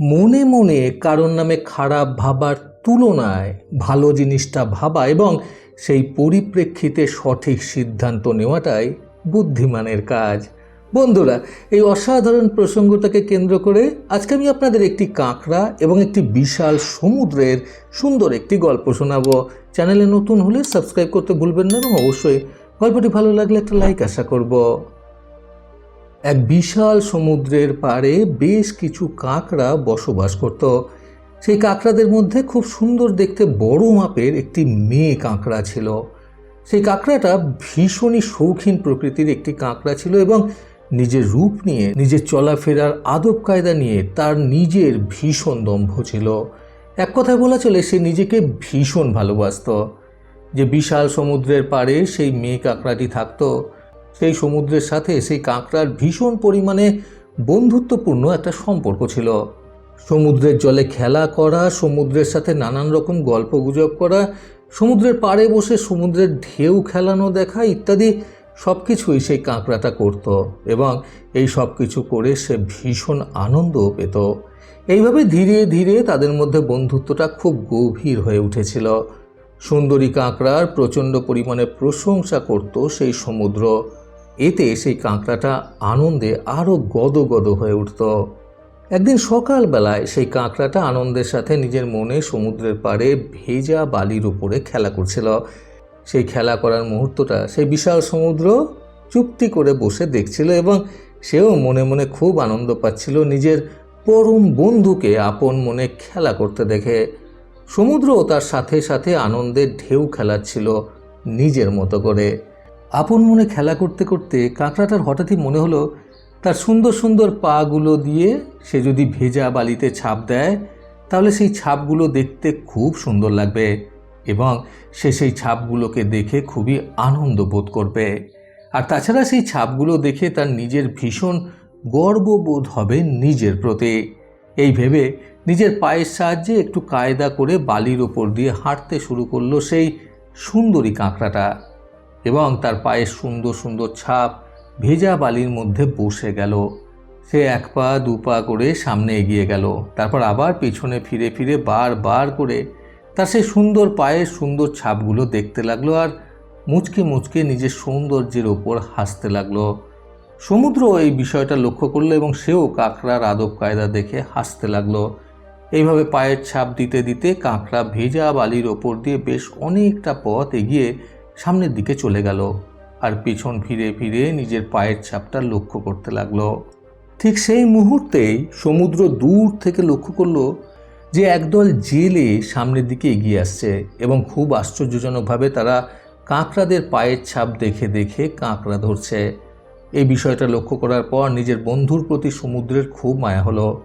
মনে মনে কারোর নামে খারাপ ভাবার তুলনায় ভালো জিনিসটা ভাবা এবং সেই পরিপ্রেক্ষিতে সঠিক সিদ্ধান্ত নেওয়াটাই বুদ্ধিমানের কাজ। বন্ধুরা, এই অসাধারণ প্রসঙ্গটাকে কেন্দ্র করে আজকে আমি আপনাদের একটি কাঁকড়া এবং একটি বিশাল সমুদ্রের সুন্দর একটি গল্প শোনাবো। চ্যানেলে নতুন হলে সাবস্ক্রাইব করতে ভুলবেন না এবং অবশ্যই গল্পটি ভালো লাগলে একটা লাইক আশা করব। এক বিশাল সমুদ্রের পাড়ে বেশ কিছু কাঁকড়া বসবাস করত। সেই কাঁকড়াদের মধ্যে খুব সুন্দর দেখতে বড় মাপের একটি মেয়ে কাঁকড়া ছিল। সেই কাঁকড়াটা ভীষণই শৌখিন প্রকৃতির একটি কাঁকড়া ছিল এবং নিজের রূপ নিয়ে, নিজের চলাফেরার আদব কায়দা নিয়ে তার নিজের ভীষণ দম্ভ ছিল। এক কথায় বলা চলে সে নিজেকে ভীষণ ভালোবাসত। যে বিশাল সমুদ্রের পাড়ে সেই মেয়ে কাঁকড়াটি থাকতো সেই সমুদ্রের সাথে সেই কাঁকড়ার ভীষণ পরিমাণে বন্ধুত্বপূর্ণ একটা সম্পর্ক ছিল। সমুদ্রের জলে খেলা করা, সমুদ্রের সাথে নানান রকম গল্প গুজব করা, সমুদ্রের পাড়ে বসে সমুদ্রের ঢেউ খেলানো দেখা ইত্যাদি সব কিছুই সেই কাঁকড়াটা করত এবং এই সব কিছু করে সে ভীষণ আনন্দও পেত। এইভাবে ধীরে ধীরে তাদের মধ্যে বন্ধুত্বটা খুব গভীর হয়ে উঠেছিল। সুন্দরী কাঁকড়ার প্রচণ্ড পরিমাণে প্রশংসা করত সেই সমুদ্র। এতে সেই কাঁকড়াটা আনন্দে আরও গদগদ হয়ে উঠত। একদিন সকালবেলায় সেই কাঁকড়াটা আনন্দের সাথে নিজের মনে সমুদ্রের পাড়ে ভেজা বালির উপরে খেলা করছিল। সেই খেলা করার মুহূর্তটা সেই বিশাল সমুদ্র চুপটি করে বসে দেখছিল এবং সেও মনে মনে খুব আনন্দ পাচ্ছিল নিজের পরম বন্ধুকে আপন মনে খেলা করতে দেখে। সমুদ্রও তার সাথে সাথে আনন্দের ঢেউ খেলাচ্ছিল নিজের মতো করে। আপন মনে খেলা করতে করতে কাঁকড়াটার হঠাৎই মনে হলো তার সুন্দর সুন্দর পাগুলো দিয়ে সে যদি ভেজা বালিতে ছাপ দেয়, তাহলে সেই ছাপগুলো দেখতে খুব সুন্দর লাগবে এবং সে সেই ছাপগুলোকে দেখে খুবই আনন্দ বোধ করবে। আর তাছাড়া সেই ছাপগুলো দেখে তার নিজের ভীষণ গর্ববোধ হবে নিজের প্রতি। এই ভেবে নিজের পায়ের সাহায্যে একটু কায়দা করে বালির ওপর দিয়ে হাঁটতে শুরু করল সেই সুন্দরী কাঁকড়াটা। এবং তার পায়ের সুন্দর সুন্দর ছাপ ভেজা বালির মধ্যে বসে গেল। সে এক পা, দু পা করে সামনে এগিয়ে গেল। তারপর আবার পেছনে ফিরে ফিরে বার বার করে তার সেই সুন্দর পায়ের সুন্দর ছাপগুলো দেখতে লাগল আর মুচকে মুচকে নিজের সৌন্দর্যের ওপর হাসতে লাগল। সমুদ্র এই বিষয়টা লক্ষ্য করল এবং সেও কাঁকড়ার আদব কায়দা দেখে হাসতে লাগল। এইভাবে পায়ের ছাপ দিতে দিতে কাঁকড়া ভেজা বালির ওপর দিয়ে বেশ অনেকটা পথ এগিয়ে সামনের দিকে চলে গেল আর পিছন ফিরে ফিরে নিজের পায়ের ছাপটা লক্ষ্য করতে লাগল। ঠিক সেই মুহূর্তেই সমুদ্র দূর থেকে লক্ষ্য করল যে একদল জেলে সামনের দিকে এগিয়ে আসছে এবং খুব আশ্চর্যজনকভাবে তারা কাঁকড়াদের পায়ের ছাপ দেখে দেখে কাঁকড়া ধরছে। এই বিষয়টা লক্ষ্য করার পর নিজের বন্ধুর প্রতি সমুদ্রের খুব মায়া হলো।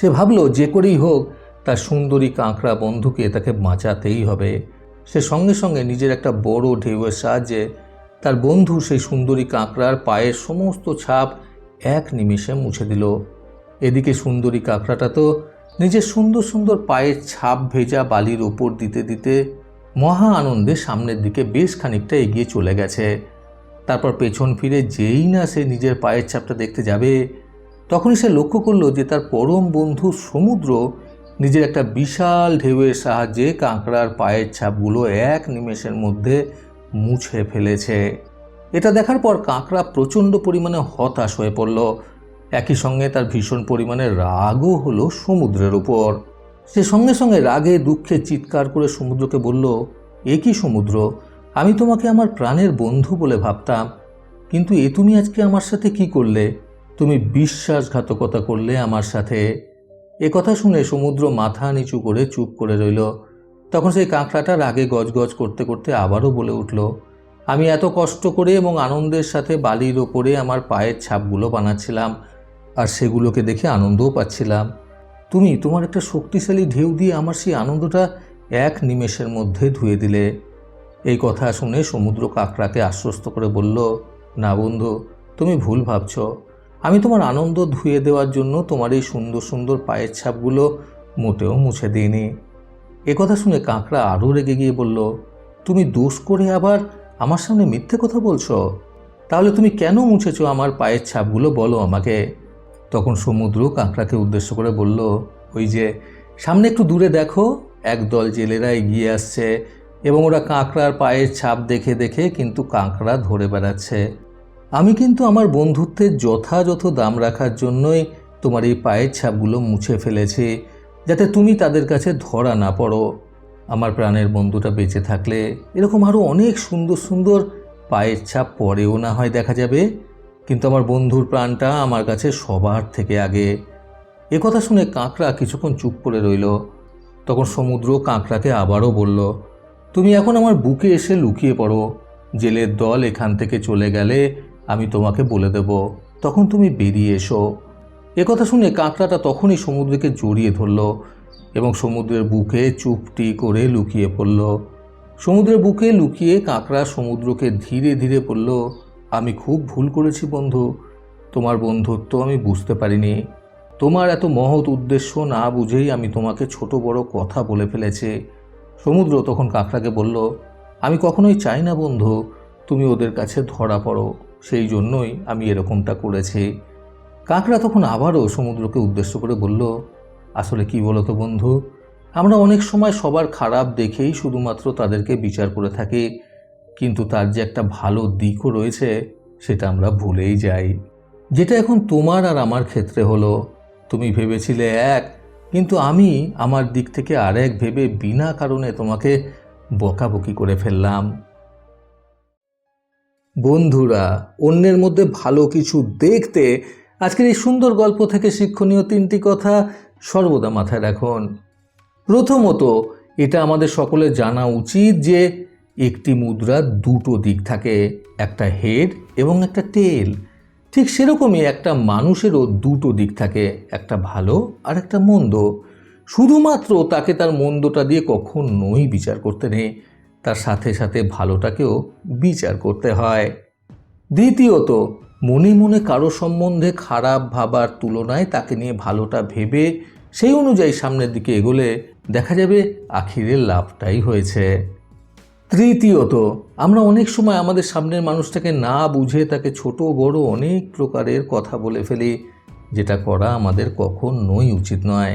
সে ভাবলো যে করেই হোক, তার সুন্দরী কাঁকড়া বন্ধুকে তাকে বাঁচাতেই হবে। সে সঙ্গে সঙ্গে নিজের একটা বড় ঢেউয়ের সাহায্যে তার বন্ধু সেই সুন্দরী কাঁকড়ার পায়ের সমস্ত ছাপ এক নিমিষে মুছে দিল। এদিকে সুন্দরী কাঁকড়াটা তো নিজের সুন্দর সুন্দর পায়ের ছাপ ভেজা বালির ওপর দিতে দিতে মহা আনন্দে সামনের দিকে বেশ খানিকটা এগিয়ে চলে গেছে। তারপর পেছন ফিরে যেই না সে নিজের পায়ের ছাপটা দেখতে যাবে, তখনই সে লক্ষ্য করল যে তার পরম বন্ধু সমুদ্র নিজের একটা বিশাল ঢেউয়ের সাহায্যে কাঁকড়ার পায়ের ছাপগুলো এক নিমেষের মধ্যে মুছে ফেলেছে। এটা দেখার পর কাঁকড়া প্রচণ্ড পরিমাণে হতাশ হয়ে পড়ল। একই সঙ্গে তার ভীষণ পরিমাণে রাগও হলো সমুদ্রের উপর। সে সঙ্গে সঙ্গে রাগে দুঃখে চিৎকার করে সমুদ্রকে বলল, এ কি সমুদ্র? আমি তোমাকে আমার প্রাণের বন্ধু বলে ভাবতাম। কিন্তু এ তুমি আজকে আমার সাথে কি করলে? তুমি বিশ্বাসঘাতকতা করলে আমার সাথে। এ কথা শুনে সমুদ্র মাথা নিচু করে চুপ করে রইল। তখন সেই কাঁকড়াটা রাগে গজগজ করতে করতে আবারও বলে উঠল, আমি এত কষ্ট করে এবং আনন্দের সাথে বালির ওপরে আমার পায়ের ছাপগুলো বানাচ্ছিলাম, আর সেগুলোকে দেখে আনন্দও পাচ্ছিলাম। তুমি তোমার একটা শক্তিশালী ঢেউ দিয়ে আমার সেই আনন্দটা এক নিমেষের মধ্যে ধুয়ে দিলে। এই কথা শুনে সমুদ্র কাঁকড়াকে আশ্বস্ত করে বলল, না বন্ধু, তুমি ভুল ভাবছ। আমি তোমার আনন্দ ধুয়ে দেওয়ার জন্য তোমার এই সুন্দর সুন্দর পায়ের ছাপগুলো মোটেও মুছে দিইনি। কথা শুনে কাঁকড়া আরও রেগে গিয়ে বলল, তুমি দোষ করে আবার আমার সামনে মিথ্যে কথা বলছো? তাহলে তুমি কেন মুছেছো আমার পায়ের ছাপগুলো বলো আমাকে? তখন সমুদ্র কাঁকড়াকে উদ্দেশ্য করে বলল, ওই যে, সামনে একটু দূরে দেখো, একদল জেলেরা এগিয়ে আসছে এবং ওরা কাঁকড়ার পায়ের ছাপ দেখে দেখে কিন্তু কাঁকড়া ধরে বেড়াচ্ছে। আমি কিন্তু আমার বন্ধুত্বের যথাযথ দাম রাখার জন্যই তোমার এই পায়ের ছাপগুলো মুছে ফেলেছি, যাতে তুমি তাদের কাছে ধরা না পড়ো। আমার প্রাণের বন্ধুটা বেঁচে থাকলে এরকম আরও অনেক সুন্দর সুন্দর পায়ের ছাপ পরেও না হয় দেখা যাবে। কিন্তু আমার বন্ধুর প্রাণটা আমার কাছে সবার থেকে আগে। এ কথা শুনে কাঁকড়া কিছুক্ষণ চুপ করে রইল। তখন সমুদ্র কাঁকড়াকে আবারও বলল, তুমি এখন আমার বুকে এসে লুকিয়ে পড়ো। জেলের দল এখান থেকে চলে গেলে আমি তোমাকে বলে দেব। তখন তুমি বেরিয়ে এসো। একথা শুনে কাঁকড়াটা তখনই সমুদ্রকে জড়িয়ে ধরল এবং সমুদ্রের বুকে চুপটি করে লুকিয়ে পড়ল। সমুদ্রের বুকে লুকিয়ে কাঁকড়া সমুদ্রকে ধীরে ধীরে বলল, আমি খুব ভুল করেছি বন্ধু। তোমার বন্ধুত্ব আমি বুঝতে পারিনি। তোমার এত মহৎ উদ্দেশ্য না বুঝেই আমি তোমাকে ছোট বড় কথা বলে ফেলেছি। সমুদ্র তখন কাঁকড়াকে বলল, আমি কখনোই চাই না বন্ধু। তুমি ওদের কাছে ধরা পড়ো। সেই জন্যই আমি এরকমটা করেছি। কাঁকড়া তখন আবারও সমুদ্রকে উদ্দেশ্য করে বলল, আসলে কি বলো তো বন্ধু, আমরা অনেক সময় সবার খারাপ দেখেই শুধুমাত্র তাদেরকে বিচার করে থাকি, কিন্তু তার যে একটা ভালো দিকও রয়েছে, সেটা আমরা ভুলেই যাই। যেটা এখন তোমার আর আমার ক্ষেত্রে হলো। তুমি ভেবেছিলে এক, কিন্তু আমি আমার দিক থেকে আরেক ভেবে বিনা কারণে তোমাকে বকাবকি করে ফেললাম। বন্ধুরা, অন্যের মধ্যে ভালো কিছু দেখতে আজকের এই সুন্দর গল্প থেকে শিক্ষণীয় তিনটি কথা সর্বদা মাথায় রাখুন। প্রথমত, এটা আমাদের সকলে জানা উচিত যে একটি মুদ্রার দুটো দিক থাকে, একটা হেড এবং একটা টেল। ঠিক সেরকমই একটা মানুষেরও দুটো দিক থাকে, একটা ভালো আর একটা মন্দ। শুধুমাত্র তাকে তার মন্দটা দিয়ে কখনোই বিচার করতে নেই। তার সাথে সাথে ভালোটাকেও বিচার করতে হয়। দ্বিতীয়ত, মনে মনে কারও সম্বন্ধে খারাপ ভাবার তুলনায় তাকে নিয়ে ভালোটা ভেবে সেই অনুযায়ী সামনের দিকে এগোলে দেখা যাবে আখিরের লাভটাই হয়েছে। তৃতীয়ত, আমরা অনেক সময় আমাদের সামনের মানুষটাকে না বুঝে তাকে ছোট, বড় অনেক প্রকারের কথা বলে ফেলি, যেটা করা আমাদের কখনোই উচিত নয়।